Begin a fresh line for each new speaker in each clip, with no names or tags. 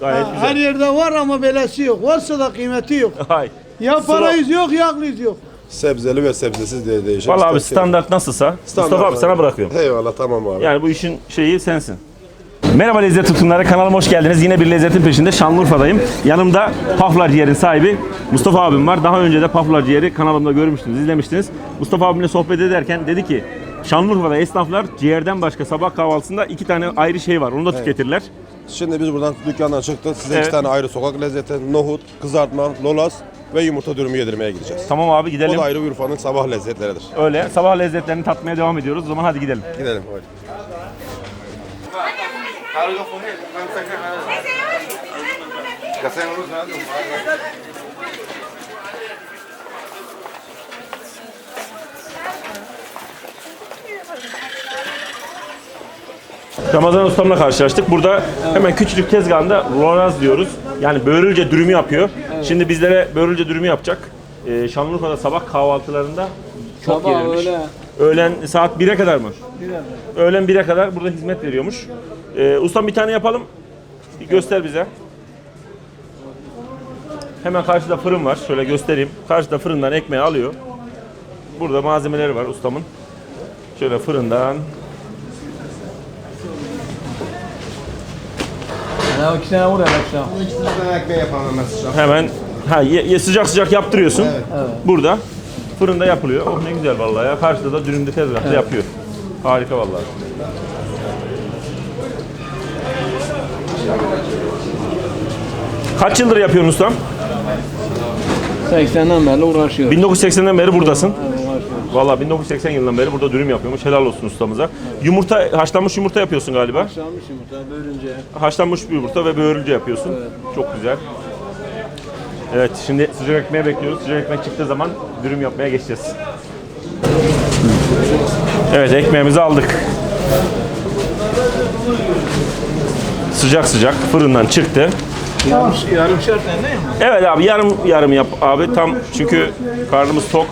Gayet
Her
güzel.
yerde var ama belası yok. Varsa da kıymeti yok.
Hay.
Ya
Sıra-
parayız yok ya aklıyız yok.
Sebzeli ve sebzesiz diye değişir.
Vallahi abi
İstersen-
standart nasılsa Mustafa abi sana bırakıyorum.
Eyvallah tamam abi.
Yani bu işin şeyi sensin. Merhaba lezzet tutumları kanalıma hoş geldiniz. Yine bir lezzetin peşinde Şanlıurfa'dayım. Yanımda Paflar Ciğer'in sahibi Mustafa abim var. Daha önce de Paflar Ciğer'i kanalımda görmüştünüz, izlemiştiniz. Mustafa abimle sohbet ederken dedi ki Şanlıurfa'da esnaflar ciğerden başka sabah kahvaltısında iki tane ayrı şey var. Onu da tüketirler.
Şimdi biz buradan dükkandan çıktık. Size
Evet.
iki tane ayrı sokak lezzeti, nohut, kızartma, lolas ve yumurta dürümü yedirmeye gideceğiz.
Tamam abi
O
gidelim.
da ayrı Urfa'nın sabah lezzetleridir.
Öyle. Sabah lezzetlerini tatmaya devam ediyoruz. O zaman hadi gidelim.
Gidelim. Hadi.
Ramazan ustamla karşılaştık. Burada hemen küçücük tezgahında Ronaz diyoruz. Yani börülce dürümü yapıyor. Şimdi bizlere börülce dürümü yapacak. Ee, Şanlıurfa'da sabah kahvaltılarında çok
Sabah
yenilmiş.
öyle.
Öğlen saat 1'e kadar mı? Öğlen 1'e kadar burada hizmet veriyormuş. Ee, ustam bir tane yapalım. Bir göster bize. Hemen karşıda fırın var. Şöyle göstereyim. Karşıda fırından ekmeği alıyor. Burada malzemeleri var ustamın. Şöyle fırından
Ya iki tane vur ya akşam.
Hemen ha ye, ye- sıcak sıcak yaptırıyorsun. Burada fırında yapılıyor. Oh ne güzel vallahi ya. Karşıda da dürümde tezgahta yapıyor. Harika vallahi. Kaç yıldır yapıyorsun ustam?
80'den beri uğraşıyor.
1980'den beri buradasın.
Uğraşıyor.
Vallahi 1980 yılından beri burada dürüm yapıyormuş. Helal olsun ustamıza. Yumurta, haşlanmış yumurta yapıyorsun galiba.
Akşammış yumurta bölünce.
Haşlanmış bir yumurta ve böğürülce yapıyorsun. Çok güzel. Evet şimdi sıcak ekmeği bekliyoruz. Sıcak ekmek çıktığı zaman dürüm yapmaya geçeceğiz. Evet ekmeğimizi aldık. Sıcak sıcak fırından çıktı.
Yarım, yarım şart mi?
Evet abi yarım yarım yap abi tam çünkü karnımız tok.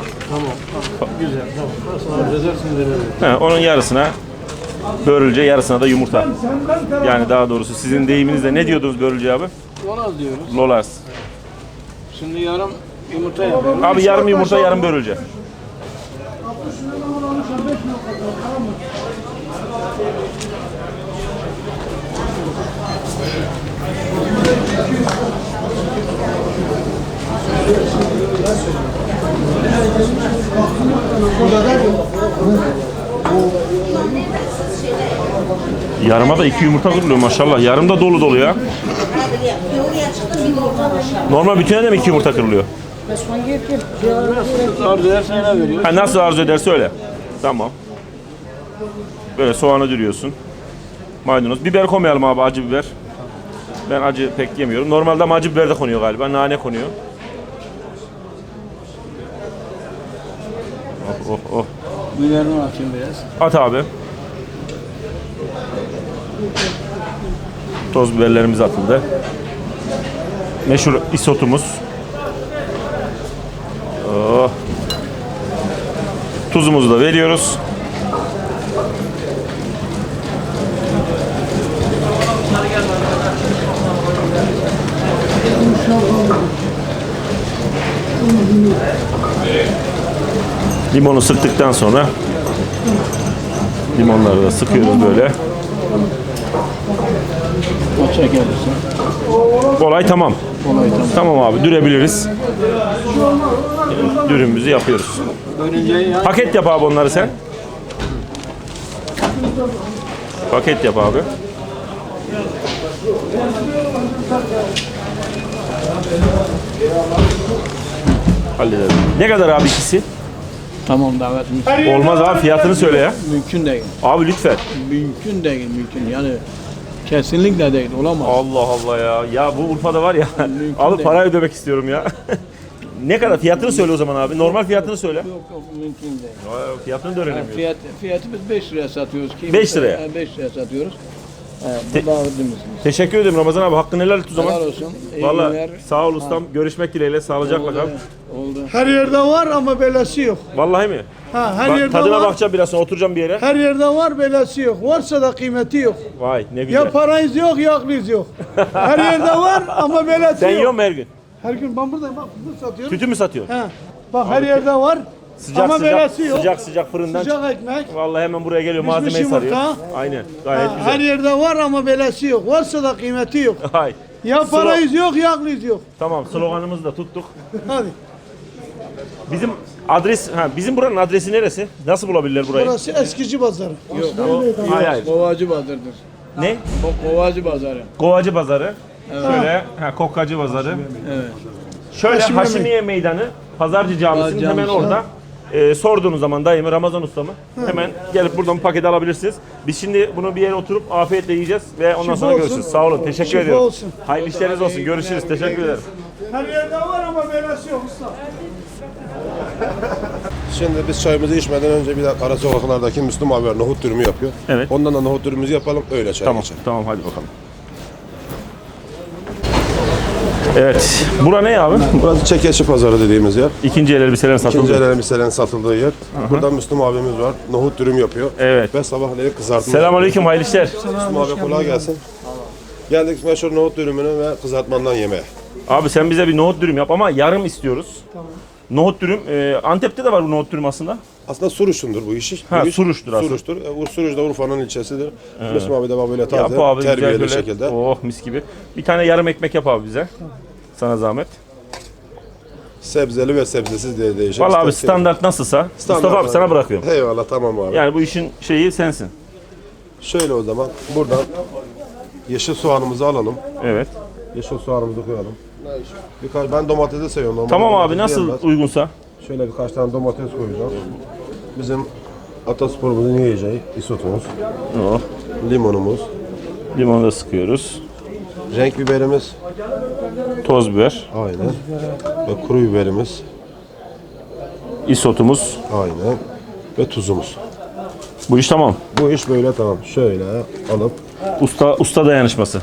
Güzel tamam. Nasıl arzuedersin de
He, onun yarısına börülce yarısına da yumurta. Yani daha doğrusu sizin deyiminizle ne diyordunuz börülce abi?
Ona diyoruz.
Lolas.
Şimdi yarım yumurta yapıyoruz.
Abi yarım yumurta yarım börülce. Yarıma da iki yumurta kırılıyor maşallah. Yarım da dolu dolu ya. Normal bütüne de mi iki yumurta kırılıyor? Ha, nasıl arzu ederse öyle. Tamam. Böyle soğanı dürüyorsun. Maydanoz. Biber koymayalım abi acı biber. Ben acı pek yemiyorum. Normalde acı biber de konuyor galiba. Nane konuyor. Oh oh.
Biberini atayım biraz.
At abi. Toz biberlerimiz atıldı. Meşhur isotumuz. Oh. Tuzumuzu da veriyoruz. Limonu sıktıktan sonra limonları da sıkıyoruz böyle.
O çekersin.
Olay tamam.
Olay tamam.
Tamam abi dürebiliriz. Dürümümüzü yapıyoruz. Paket yap abi onları sen. Paket yap abi. Halledelim. Ne kadar abi ikisi?
Tamam davetimiz.
Olmaz abi fiyatını söyle ya.
Mümkün değil.
Abi lütfen.
Mümkün değil mümkün. Yani kesinlikle değil. Olamaz.
Allah Allah ya. Ya bu Urfa'da var ya.
Mümkün
abi
değil.
para ödemek istiyorum ya. ne kadar fiyatını söyle o zaman abi. Normal fiyatını söyle.
Yok yok mümkün değil.
Aa, Fiyatını da
Yani
öğrenemiyoruz.
fiyat, fiyatı biz 5 liraya satıyoruz. Ki
5 liraya?
5 liraya satıyoruz. Da abimizin.
Teşekkür ederim Ramazan abi. Hakkını helal et o zaman.
Helal olsun. İyi
Valla
günler.
sağ ol ustam. Görüşmek dileğiyle. Sağlıcakla kal.
Oldu.
Her yerde var ama belası yok.
Vallahi mi?
Ha, her
Bak,
yerde
tadına
var.
bakacağım biraz sonra oturacağım bir yere.
Her yerde var belası yok. Varsa da kıymeti yok.
Vay ne güzel.
Ya paranız yok ya aklınız yok. Her yerde var ama belası
Sen
yok.
yiyor musun her gün?
Her gün ben buradayım bak bunu satıyorum.
Tütün mü satıyorsun?
He. Bak her yerde var
Sıcak
ama
sıcak,
belası yok.
sıcak sıcak fırından.
Sıcak ekmek.
Vallahi hemen buraya geliyor
Pişmiş
malzemeyi sarıyor.
yumurta.
Aynen. Gayet
Ha,
güzel.
her yerde var ama belası yok. Varsa da kıymeti yok.
Hay.
Ya
Slo-
paranız yok ya aklınız yok.
Tamam sloganımızı da tuttuk.
Hadi.
Bizim adres, ha bizim buranın adresi neresi? Nasıl bulabilirler burayı?
Burası eskici pazarı.
Hayır hayır.
Kovacı pazardır.
Ne?
O kovacı pazarı.
Kovacı Pazarı. Şöyle, ha, Kokkacı Pazarı.
Evet.
Şöyle
Haşimiye
Haşimiye, Meydanı, Pazarcı Camisi'nin hemen
Camisi.
orada. Ee, sorduğunuz zaman dayımı Ramazan ustamı hemen gelip buradan bir paket alabilirsiniz. Biz şimdi bunu bir yere oturup afiyetle yiyeceğiz ve ondan
Şifa
sonra
olsun.
görüşürüz. Sağ olun. Teşekkür
Şifa
ediyorum.
olsun.
Hayırlı işleriniz olsun. Görüşürüz. Teşekkür ederim.
Her yerde var ama belası yok usta.
Şimdi biz çayımızı içmeden önce bir de ara sokaklardaki Müslüm abi var. Nohut dürümü yapıyor.
Evet.
Ondan da nohut dürümümüzü yapalım. Öyle çay
Tamam.
geçelim.
Tamam hadi bakalım. Evet. Bura ne abi?
Burası Çekeçi Pazarı dediğimiz yer.
İkinci el elbiselerin
İkinci
satıldığı.
el elbiselerin satıldığı yer. Burada Müslüm abimiz var. Nohut dürüm yapıyor.
Evet.
Ve sabahları kızartma.
Selamünaleyküm hayırlı işler.
Müslüm abi kolay gelsin. Geldik meşhur nohut dürümünü ve kızartmandan yemeğe.
Abi sen bize bir nohut dürüm yap ama yarım istiyoruz. Nohut dürüm. e, Antep'te de var bu nohut dürüm aslında.
Aslında Suruç'undur bu iş.
Ha,
Bu iş
Suruç'tur aslında.
Suruç'tur. E, Ur- Suruç da Urfa'nın ilçesidir. Müslüm abi de bak böyle
Yap
taze,
abi güzel
terbiyeli
böyle.
şekilde.
Oh mis gibi. Bir tane yarım ekmek yap abi bize. Sana zahmet.
Sebzeli ve sebzesiz diye değişir.
Vallahi abi
İstersen-
standart nasılsa
Standart
Mustafa abi sana bırakıyorum.
Eyvallah tamam abi.
Yani bu işin şeyi sensin.
Şöyle o zaman buradan yeşil soğanımızı alalım.
Evet.
Yeşil soğanımızı koyalım. Birkaç ben domatesi seviyorum. Normalde
Tamam abi
domates
nasıl
yenmez.
uygunsa.
Şöyle birkaç tane domates koyacağım. Bizim atasporumuzun yiyeceği isotumuz,
Oh.
limonumuz,
Limonu da sıkıyoruz.
renk biberimiz,
Toz biber.
aynen. Ve kuru biberimiz,
isotumuz.
aynen. Ve tuzumuz.
Bu iş tamam.
Bu iş böyle tamam. Şöyle alıp
Usta usta dayanışması.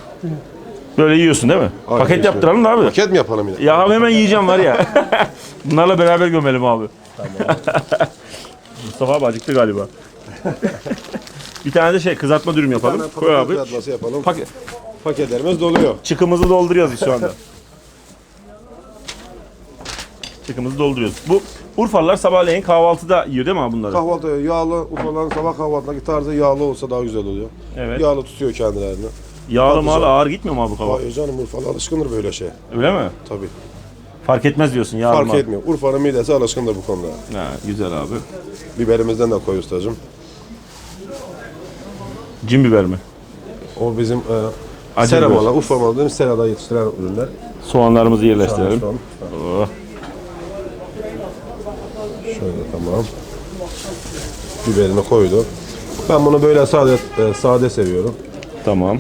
Böyle yiyorsun değil mi?
Aynen
Paket
işte.
yaptıralım da abi.
paket mi yapalım yine?
Ya abi hemen yiyeceğim var ya. Bunlarla beraber gömelim abi. Mustafa abi acıktı galiba. bir tane de şey kızartma dürüm yapalım. Koy abi.
Nasıl yapalım?
Paket,
Paketlerimiz doluyor.
çıkımızı dolduruyoruz şu anda. Çıkımızı dolduruyoruz. Bu Urfalılar sabahleyin kahvaltıda yiyor değil mi abi bunları?
Kahvaltı yağlı ufalan sabah kahvaltındaki tarzı yağlı olsa daha güzel oluyor.
Evet.
Yağlı tutuyor kendilerini.
Yağlı
patlıcan.
ağır gitmiyor mu abi bu kahvaltı?
Hayır canım Urfalı alışkındır böyle şey.
Öyle mi?
Tabii.
Fark etmez diyorsun yağlı
Fark
mal.
etmiyor. Urfa'nın midesi alışkındır bu konuda.
Ha, güzel abi.
Biberimizden de koy ustacığım.
Cin biber mi?
O bizim e,
Acı biber.
Urfa malı dediğimiz serada yetiştirilen ürünler.
Soğanlarımızı yerleştirelim.
Şu an.
Oh.
Şöyle tamam. Biberini koydu. Ben bunu böyle sade e, sade seviyorum.
Tamam.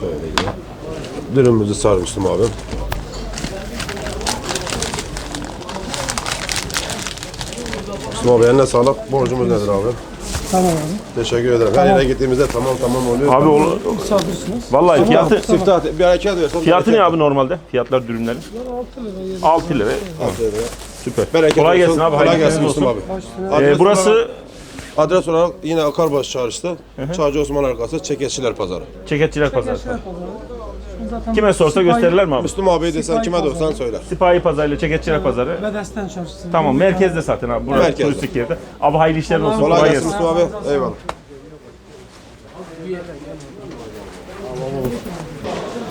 Şöyle yine. Dürümümüzü sarmıştım abi. Müslüm abi eline sağlık. Borcumuz nedir abi?
Tamam abi.
Teşekkür ederim. Her yere gittiğimizde tamam tamam oluyor.
Abi ol-
Misafirsiniz.
vallahi fiyatı
Siftah bir hareket versen.
fiyatı ne abi normalde? Fiyatlar dürümlerin? 6 lira. Süper.
Bereket
Kolay
olsun.
gelsin abi.
Kolay
hayırlı
gelsin
olsun.
Müslüm abi.
Ee,
Adres
burası
adres olarak yine Akarbaş çarşısı. Çağcı Osman arkası Çeketçiler Pazarı.
Çeketçiler Pazarı. Kime sorsa gösterirler mi abi?
Müslüm abi desen kime
Pazarı.
dörsen söyler.
Sipahi Pazarı ile Çeketçiler Pazarı.
Bedesten çarşısı.
Tamam merkezde zaten abi. Burası
Merkezde.
turistik yerde. Abi hayırlı işler olsun.
Kolay
Kolay
gelsin
gelsin.
Müslüm abi. Eyvallah.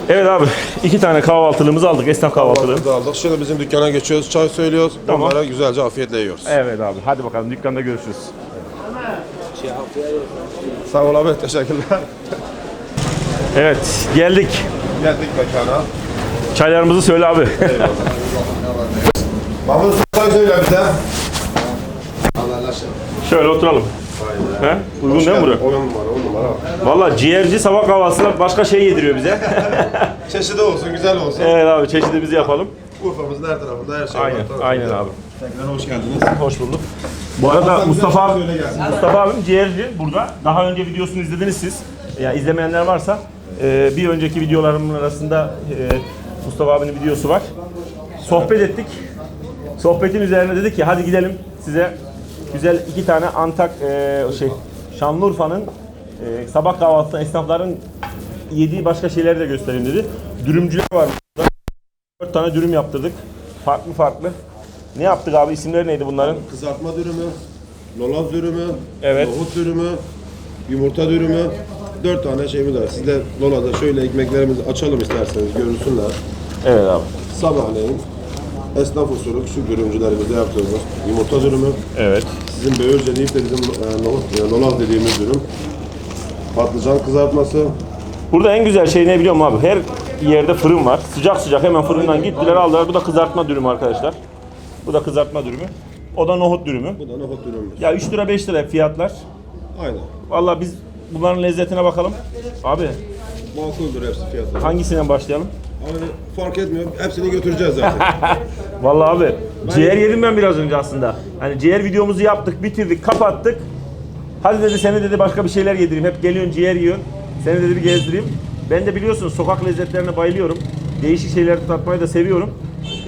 Evet abi iki tane kahvaltılığımızı aldık. Esnaf kahvaltılığı.
Kahvaltımızı aldık. Şimdi bizim dükkana geçiyoruz. Çay söylüyoruz.
Tamam.
Onlara güzelce afiyetle yiyoruz.
Evet abi hadi bakalım dükkanda görüşürüz.
Sağ ol abi. Teşekkürler.
Evet geldik.
Geldik mekana.
Çaylarımızı söyle abi.
Mahmut çay söyle bize.
Şöyle oturalım. He? Uygun değil mi buraya?
On numara, on numara.
Valla ciğerci sabah kahvaltısında başka şey yediriyor bize.
Çeşidi olsun, güzel olsun.
evet abi çeşidimizi yapalım.
Urfa'mızın her tarafında her şey
Aynen,
var. Tamam.
aynen abi.
Tekrar hoş geldiniz.
Hoş bulduk. Bu arada Mustafa abi,
gelsin.
Mustafa abim ciğerci burada. Daha önce videosunu izlediniz siz. yani izlemeyenler varsa e, bir önceki videolarımın arasında e, Mustafa abinin videosu var. Sohbet ettik. Sohbetin üzerine dedik ki hadi gidelim size güzel iki tane Antak e, şey Şanlıurfa'nın e, sabah kahvaltısında esnafların yediği başka şeyleri de göstereyim dedi. Dürümcüler var burada. Dört tane dürüm yaptırdık. Farklı farklı. Ne yaptık abi? İsimleri neydi bunların?
Kızartma dürümü, lolaz dürümü,
Evet.
nohut dürümü, yumurta dürümü. Dört tane şeyimiz var. Siz de Lola'da şöyle ekmeklerimizi açalım isterseniz görünsünler.
Evet abi.
Sabahleyin esnaf usulü küçük dürümcülerimizde yaptığımız yumurta dürümü.
Evet.
Sizin böğürce deyip de bizim e, nohut, e, lolaz dediğimiz dürüm. Patlıcan kızartması.
Burada en güzel şey ne biliyor musun abi? Her yerde fırın var. Sıcak sıcak hemen fırından gittiler aldılar. Bu da kızartma dürümü arkadaşlar. Bu da kızartma dürümü. O da nohut dürümü.
Bu da nohut dürümümüz.
Ya 3 lira 5 lira fiyatlar.
Aynen.
Vallahi biz bunların lezzetine bakalım. Abi
Makuldür hepsi fiyatları.
hangisinden başlayalım?
Abi fark etmiyor. Hepsini götüreceğiz zaten.
Vallahi abi ciğer yedim ben biraz önce aslında. Hani ciğer videomuzu yaptık, bitirdik, kapattık. Hadi dedi seni dedi başka bir şeyler yedireyim. Hep geliyorsun ciğer yiyorsun. Seni dedi bir gezdireyim. Ben de biliyorsunuz sokak lezzetlerine bayılıyorum. Değişik şeyler tatmayı da seviyorum.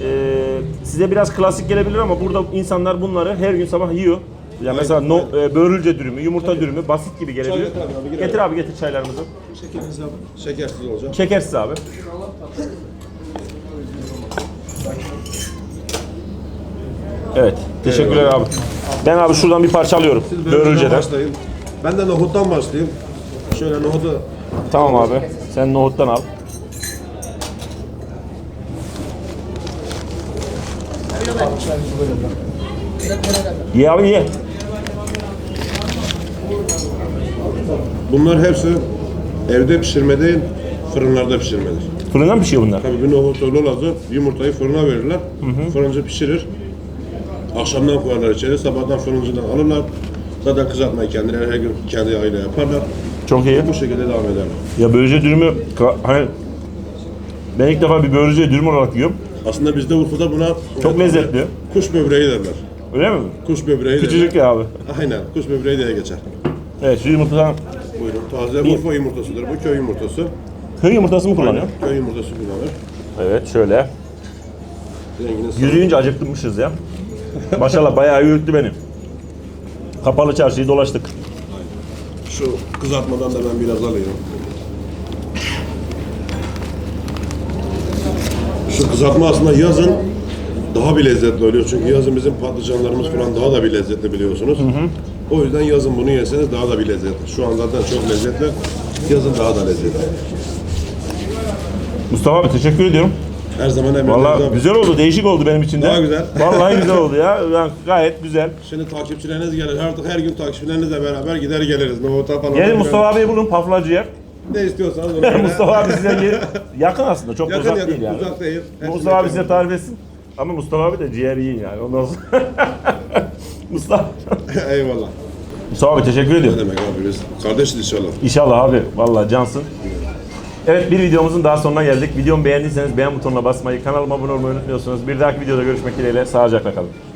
Ee, size biraz klasik gelebilir ama burada insanlar bunları her gün sabah yiyor. Ya mesela no, e, börülce dürümü, yumurta dürümü basit gibi gelebilir.
getir abi, abi,
getir abi getir çaylarımızı.
Şekersiz olacak.
Şekersiz abi. Evet. Teşekkürler abi. Ben abi şuradan bir parça alıyorum.
Börülceden
Börülceden.
başlayayım. Ben de nohuttan başlayayım. Şöyle nohutu
Tamam abi. Sen nohuttan al. Ye abi ye.
Bunlar hepsi evde pişirme değil, fırınlarda pişirmedir.
Fırından pişiyor bunlar.
Tabii bir nohutu, lolazı, yumurtayı fırına verirler. Fırıncı pişirir. Akşamdan koyarlar içeri, sabahtan fırıncıdan alırlar. Zaten kızartmayı kendileri her gün kendi aile yaparlar.
Çok iyi.
Bu şekilde devam ederler.
Ya börülce dürümü hani ben ilk defa bir börülce dürüm olarak yiyorum.
Aslında bizde Urfa'da buna
Çok lezzetli.
kuş böbreği derler.
Öyle mi?
Kuş böbreği
Küçücük
derler.
ya abi.
Aynen, kuş böbreği diye geçer.
Evet şu yumurtadan
Buyurun, taze Urfa yumurtasıdır. Bu köy yumurtası.
köy yumurtası mı kullanıyor?
Köy yumurtası kullanır.
Evet şöyle.
Rengini sarı-
Yürüyünce acıktırmışız ya. Maşallah bayağı yürüttü beni. Kapalı çarşıyı dolaştık.
Şu kızartmadan da ben biraz alayım. Şu kızartma aslında yazın daha bir lezzetli oluyor. Çünkü yazın bizim patlıcanlarımız falan daha da bir lezzetli biliyorsunuz. O yüzden yazın bunu yeseniz daha da bir lezzetli. Şu an zaten çok lezzetli. Yazın daha da lezzetli.
Mustafa abi teşekkür ediyorum.
Her zaman emrinizde.
Vallahi güzel oldu, değişik oldu benim için de.
Daha güzel.
Vallahi güzel oldu ya. Yani gayet güzel.
Şimdi takipçileriniz gelir. Artık her gün takipçilerinizle beraber gider geliriz. Nohuta falan.
Gelin Mustafa abiyi bulun Paflacı yer.
Ne istiyorsanız onu
Mustafa abi size yer- yakın aslında çok
Yakın
uzak
yakın,
değil yani.
uzak değil. Hepsi
Mustafa abi
yakın.
size tarif etsin. Ama Mustafa abi de ciğer yiyin yani. Ondan sonra... Mustafa...
Eyvallah.
Mustafa abi teşekkür
Ne
ediyorum.
demek abi biz? Kardeşiz inşallah.
İnşallah abi. Vallahi cansın. Evet bir videomuzun daha sonuna geldik. Videomu beğendiyseniz beğen butonuna basmayı, kanalıma abone olmayı unutmuyorsunuz. Bir dahaki videoda görüşmek dileğiyle. Sağlıcakla kalın.